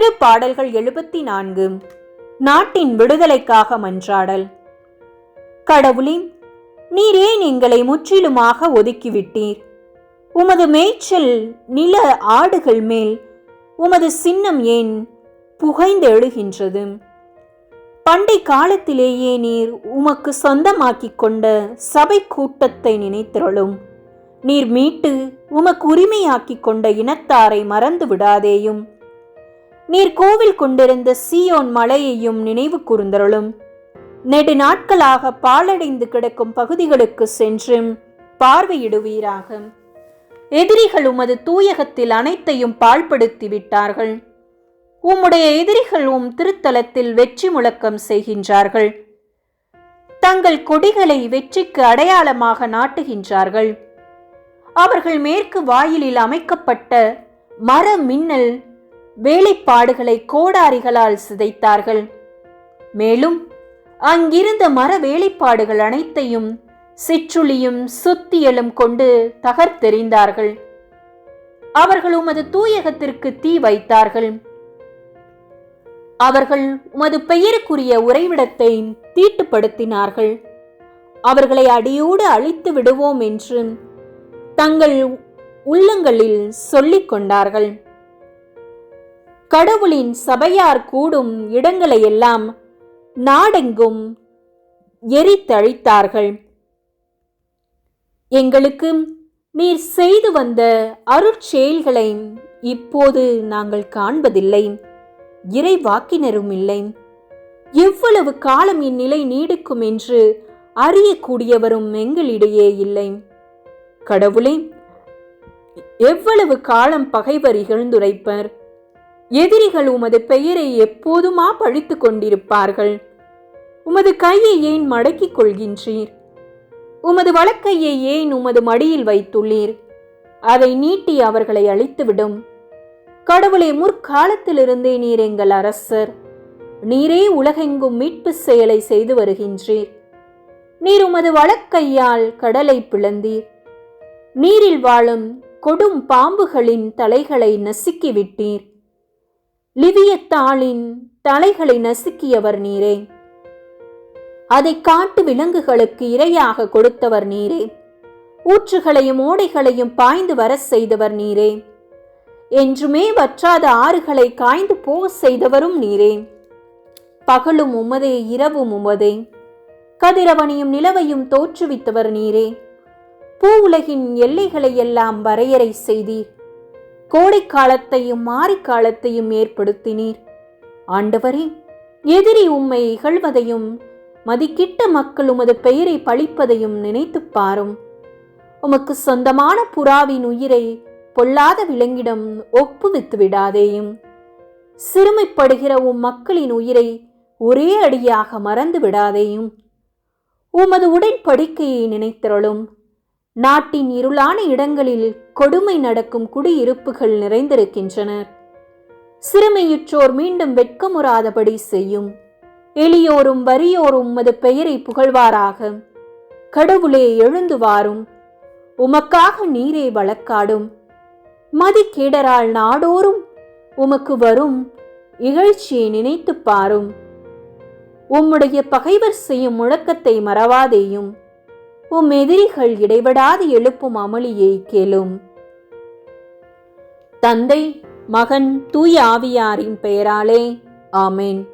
திருப்பாடல்கள் எழுபத்தி நான்கு நாட்டின் விடுதலைக்காக மன்றாடல். கடவுளே நீர் ஏன் எங்களை முற்றிலுமாக ஒதுக்கிவிட்டீர். உமது மேய்ச்சல் நில ஆடுகள் மேல் உமது சின்னம் ஏன் புகைந்து எழுகின்றது? பண்டை காலத்திலேயே நீர் உமக்கு சொந்தமாக்கிக் கொண்ட சபை கூட்டத்தை நினைத்திரளும். நீர் மீட்டு உமக்கு உரிமையாக்கிக் கொண்ட இனத்தாரை மறந்து விடாதேயும் நீர் கோவில் கொண்டிருந்த சீயோன் மலையையும் நினைவு கூர்ந்தருளும். நெடு நாட்களாக பாழடைந்து கிடக்கும் பகுதிகளுக்கு சென்றும் பார்வையிடுவீராக. எதிரிகள் உமது தூயகத்தில் அனைத்தையும் பாழ்படுத்தி விட்டார்கள். உம்முடைய எதிரிகள் உம் திருத்தலத்தில் வெற்றி முழக்கம் செய்கின்றார்கள். தங்கள் கொடிகளை வெற்றிக்கு அடையாளமாக நாட்டுகின்றார்கள். அவர்கள் மேற்கு வாயிலில் அமைக்கப்பட்ட மர மின்னல் வேலைப்பாடுகளை கோடாரிகளால் சிதைத்தார்கள். மேலும் அங்கிருந்த மர வேலைப்பாடுகள் அனைத்தையும் சிற்றுளியும் சுத்தியலும் கொண்டு தகர்த்தெறிந்தார்கள். அவர்கள் உமது தூயகத்திற்கு தீ வைத்தார்கள். அவர்கள் உமது பெயருக்குரிய உறைவிடத்தை தீட்டுப்படுத்தினார்கள். அவர்களை அடியோடு அழித்து விடுவோம் என்று தங்கள் உள்ளங்களில் சொல்லிக் கொண்டார்கள் கடவுளின் சபையார் கூடும் இடங்களையெல்லாம் நாடெங்கும் எரித்தழித்தார்கள். எங்களுக்கு நீர் செய்து வந்த அருட்செயல்களை இப்போது நாங்கள் காண்பதில்லை. இறைவாக்கினரும் இல்லை எவ்வளவு காலம் இந்நிலை நீடிக்கும் என்று அறியக்கூடியவரும் எங்களிடையே இல்லை. கடவுளே எவ்வளவு காலம் பகைவர் இகழ்ந்துரைப்பர்? எதிரிகள் உமது பெயரை எப்போதுமா பழித்து கொண்டிருப்பார்கள்? உமது கையை ஏன் மடக்கிக் கொள்கின்றீர்? உமது வழக்கையை ஏன் உமது மடியில் வைத்துள்ளீர்? அதை நீட்டி அவர்களை அழித்துவிடும். கடவுளை முற்காலத்திலிருந்தே நீர் எங்கள் அரசர். நீரே உலகெங்கும் மீட்பு செயலை செய்து வருகின்றீர். நீர் உமது வழக்கையால் கடலை பிளந்தீர். நீரில் வாழும் கொடும் பாம்புகளின் தலைகளை நசுக்கிவிட்டீர். லிவியத்தாளின் தலைகளை நசுக்கியவர் நீரே. அதை காட்டு விலங்குகளுக்கு இரையாக கொடுத்தவர் நீரே. ஊற்றுகளையும் ஓடைகளையும் பாய்ந்து வர செய்தவர் நீரே. என்றுமே வற்றாத ஆறுகளை காய்ந்து போக செய்தவரும் நீரே. பகலும் உமதே இரவும் உமதே. கதிரவனையும் நிலவையும் தோற்றுவித்தவர் நீரே. பூ உலகின் எல்லைகளை எல்லாம் வரையறை செய்தீர். கோடைக்காலத்தையும் மாரிக்காலத்தையும் ஏற்படுத்தினீர். ஆண்டவரே எதிரி உம்மை இகழ்வதையும் மதிக்கிட்ட மக்கள் உமது பெயரை பழிப்பதையும் நினைத்துப் பாரும். உமக்கு சொந்தமான புறாவின் உயிரை பொல்லாத விலங்கிடம் ஒப்புவித்து விடாதேயும். சிறுமைப்படுகிற உம் மக்களின் உயிரை ஒரே அடியாக மறந்து விடாதேயும். உமது உடன்படிக்கையை நினைத்திரளும். நாட்டின் இருளான இடங்களில் கொடுமை நடக்கும் குடியிருப்புகள் நிறைந்திருக்கின்றனர் சிறுமையுற்றோர் மீண்டும் வெட்கமுறாதபடி செய்யும். எளியோரும் வறியோரும் உமது பெயரை புகழ்வாராக. கடவுளே எழுந்து வாரும். உமக்காக நீரே வழக்காடும். மதிக்கேடரால் நாடோறும். உமக்கு வரும். இகழ்ச்சியை நினைத்துப் பாரும். உம்முடைய பகைவர் செய்யும் முழக்கத்தை மறவாதேயும். உம் எதிரிகள் இடைவிடாது எழுப்பும் அமளியை கேளும். தந்தை மகன் தூய ஆவியாரின் பெயராலே ஆமேன்.